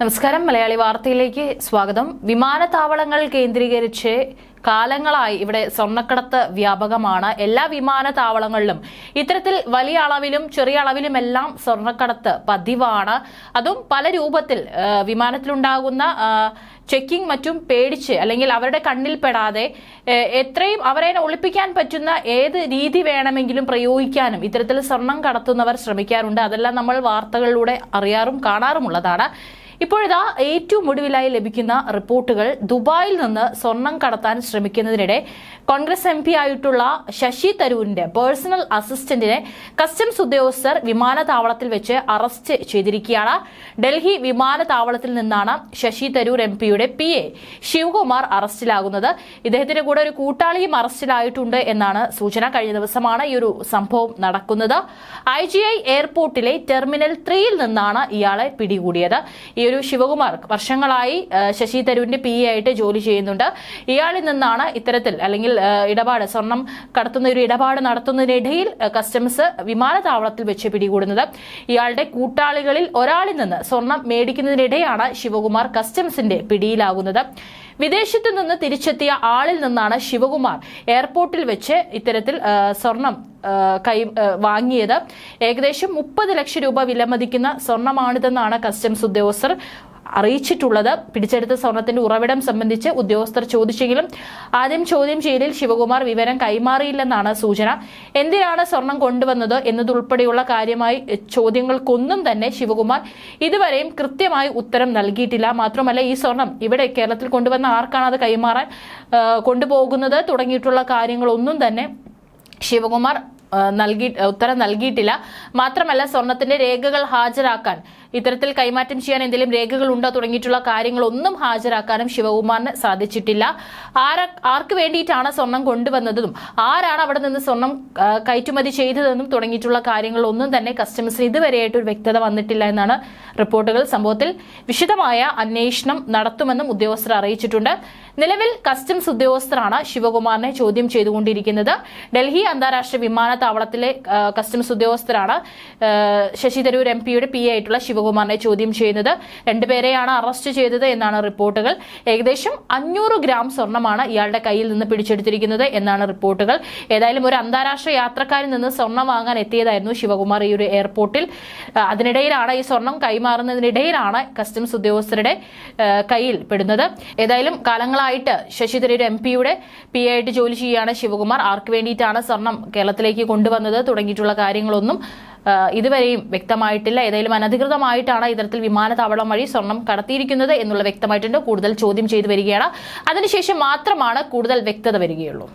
നമസ്കാരം. മലയാളി വാർത്തയിലേക്ക് സ്വാഗതം. വിമാനത്താവളങ്ങൾ കേന്ദ്രീകരിച്ച് കാലങ്ങളായി ഇവിടെ സ്വർണക്കടത്ത് വ്യാപകമാണ്. എല്ലാ വിമാനത്താവളങ്ങളിലും ഇത്തരത്തിൽ വലിയ അളവിലും ചെറിയ അളവിലുമെല്ലാം സ്വർണക്കടത്ത് പതിവാണ്. അതും പല രൂപത്തിൽ വിമാനത്തിലുണ്ടാകുന്ന ചെക്കിംഗ് മറ്റും പേടിച്ച് അല്ലെങ്കിൽ അവരുടെ കണ്ണിൽ പെടാതെ എത്രയും അവരെ ഒളിപ്പിക്കാൻ പറ്റുന്ന ഏത് രീതി വേണമെങ്കിലും പ്രയോഗിക്കാനും ഇത്തരത്തിൽ സ്വർണം കടത്തുന്നവർ ശ്രമിക്കാറുണ്ട്. അതെല്ലാം നമ്മൾ വാർത്തകളിലൂടെ അറിയാറും കാണാറുമുള്ളതാണ്. ഇപ്പോഴിതാ ഏറ്റവും ഒടുവിലായി ലഭിക്കുന്ന റിപ്പോർട്ടുകൾ ദുബായിൽ നിന്ന് സ്വർണം കടത്താൻ ശ്രമിക്കുന്നതിനിടെ കോൺഗ്രസ് എം പി ആയിട്ടുള്ള ശശി തരൂരിന്റെ പേഴ്സണൽ അസിസ്റ്റന്റിനെ കസ്റ്റംസ് ഉദ്യോഗസ്ഥർ വിമാനത്താവളത്തിൽ വെച്ച് അറസ്റ്റ് ചെയ്തിരിക്കുകയാണ്. ഡൽഹി വിമാനത്താവളത്തിൽ നിന്നാണ് ശശി തരൂർ എം പിയുടെ പി എ ശിവകുമാർ അറസ്റ്റിലാകുന്നത്. ഇദ്ദേഹത്തിന്റെ കൂടെ ഒരു കൂട്ടാളിയും അറസ്റ്റിലായിട്ടുണ്ട് എന്നാണ് സൂചന. കഴിഞ്ഞ ദിവസമാണ് ഈ ഒരു സംഭവം നടക്കുന്നത്. ഐ ജി ഐ എയർപോർട്ടിലെ ടെർമിനൽ ത്രീയിൽ നിന്നാണ് ഇയാളെ പിടികൂടിയത്. ഈ ഒരു ശിവകുമാർ വർഷങ്ങളായി ശശി തരൂരിന്റെ പി ആയിട്ട് ജോലി ചെയ്യുന്നുണ്ട്. ഇയാളിൽ നിന്നാണ് ഇത്തരത്തിൽ അല്ലെങ്കിൽ ഇടപാട് സ്വർണം കടത്തുന്ന ഒരു ഇടപാട് നടത്തുന്നതിനിടയിൽ കസ്റ്റംസ് വിമാനത്താവളത്തിൽ വെച്ച് പിടികൂടുന്നത്. ഇയാളുടെ കൂട്ടാളികളിൽ ഒരാളിൽ നിന്ന് സ്വർണം മേടിക്കുന്നതിനിടെയാണ് ശിവകുമാർ കസ്റ്റംസിന്റെ പിടിയിലാകുന്നത്. വിദേശത്തു നിന്ന് തിരിച്ചെത്തിയ ആളിൽ നിന്നാണ് ശിവകുമാർ എയർപോർട്ടിൽ വെച്ച് ഇത്തരത്തിൽ സ്വർണം കൈ വാങ്ങിയത്. ഏകദേശം മുപ്പത് ലക്ഷം രൂപ വിലമതിക്കുന്ന സ്വർണമാണിതെന്നാണ് കസ്റ്റംസ് ഉദ്യോഗസ്ഥർ അറിയിച്ചിട്ടുള്ളത്. പിടിച്ചെടുത്ത സ്വർണത്തിന്റെ ഉറവിടം സംബന്ധിച്ച് ഉദ്യോഗസ്ഥർ ചോദിച്ചെങ്കിലും ആദ്യം ചോദ്യം ചെയ്യലിൽ ശിവകുമാർ വിവരം കൈമാറിയില്ലെന്നാണ് സൂചന. എന്തിനാണ് സ്വർണം കൊണ്ടുവന്നത് എന്നതുൾപ്പെടെയുള്ള കാര്യമായി ചോദ്യങ്ങൾക്കൊന്നും തന്നെ ശിവകുമാർ ഇതുവരെയും കൃത്യമായി ഉത്തരം നൽകിയിട്ടില്ല. മാത്രമല്ല ഈ സ്വർണം ഇവിടെ കേരളത്തിൽ കൊണ്ടുവന്ന ആർക്കാണ് അത് കൈമാറാൻ കൊണ്ടുപോകുന്നത് തുടങ്ങിയിട്ടുള്ള കാര്യങ്ങളൊന്നും തന്നെ ശിവകുമാർ നൽകി ഉത്തരം നൽകിയിട്ടില്ല. മാത്രമല്ല സ്വർണത്തിന്റെ രേഖകൾ ഹാജരാക്കാൻ ഇത്തരത്തിൽ കൈമാറ്റം ചെയ്യാൻ എന്തെങ്കിലും രേഖകൾ ഉണ്ടോ തുടങ്ങിയിട്ടുള്ള കാര്യങ്ങളൊന്നും ഹാജരാക്കാനും ശിവകുമാറിന് സാധിച്ചിട്ടില്ല. ആർക്ക് വേണ്ടിയിട്ടാണ് സ്വർണം കൊണ്ടുവന്നതെന്നും ആരാണ് അവിടെ നിന്ന് സ്വർണം കയറ്റുമതി ചെയ്തതെന്നും തുടങ്ങിയിട്ടുള്ള കാര്യങ്ങളൊന്നും തന്നെ കസ്റ്റംസിന് ഇതുവരെയായിട്ട് ഒരു വ്യക്തത വന്നിട്ടില്ല എന്നാണ് റിപ്പോർട്ടുകൾ. സംഭവത്തിൽ വിശദമായ അന്വേഷണം നടത്തുമെന്നും ഉദ്യോഗസ്ഥർ അറിയിച്ചിട്ടുണ്ട്. നിലവിൽ കസ്റ്റംസ് ഉദ്യോഗസ്ഥരാണ് ശിവകുമാറിനെ ചോദ്യം ചെയ്തുകൊണ്ടിരിക്കുന്നത്. ഡൽഹി അന്താരാഷ്ട്ര വിമാനത്താവളത്തിലെ കസ്റ്റംസ് ഉദ്യോഗസ്ഥരാണ് ശശി തരൂർ എം പിയുടെ പി ആയിട്ടുള്ള ശിവകുമാറിനെ ചോദ്യം ചെയ്യുന്നത്. രണ്ടുപേരെയാണ് അറസ്റ്റ് ചെയ്തത് എന്നാണ് റിപ്പോർട്ടുകൾ. ഏകദേശം അഞ്ഞൂറ് ഗ്രാം സ്വർണമാണ് ഇയാളുടെ കയ്യിൽ നിന്ന് പിടിച്ചെടുത്തിരിക്കുന്നത് എന്നാണ് റിപ്പോർട്ടുകൾ. ഏതായാലും ഒരു അന്താരാഷ്ട്ര യാത്രക്കാരിൽ നിന്ന് സ്വർണം വാങ്ങാൻ എത്തിയതായിരുന്നു ശിവകുമാർ ഈ ഒരു എയർപോർട്ടിൽ അതിനിടയിലാണ് ഈ സ്വർണം കൈമാറുന്നതിനിടയിലാണ് കസ്റ്റംസ് ഉദ്യോഗസ്ഥരുടെ കയ്യിൽ പെടുന്നത്. ഏതായാലും കാലങ്ങളായിട്ട് ശശി തരൂർ എം പിയുടെ പി ആയിട്ട് ജോലി ചെയ്യുകയാണ് ശിവകുമാർ. ആർക്ക് വേണ്ടിയിട്ടാണ് സ്വർണം കേരളത്തിലേക്ക് കൊണ്ടുവന്നത്? തുടങ്ങിയിട്ടുള്ള കാര്യങ്ങളൊന്നും ഇതുവരെയും വ്യക്തമായിട്ടില്ല. ഏതായാലും അനധികൃതമായിട്ടാണ് ഇത്തരത്തിൽ വിമാനത്താവളം വഴി സ്വർണം കടത്തിയിരിക്കുന്നത് എന്നുള്ള വ്യക്തമായിട്ടുണ്ട്. കൂടുതൽ ചോദ്യം ചെയ്തു വരികയാണ്. അതിനുശേഷം മാത്രമാണ് കൂടുതൽ വ്യക്തത വരികയുള്ളൂ.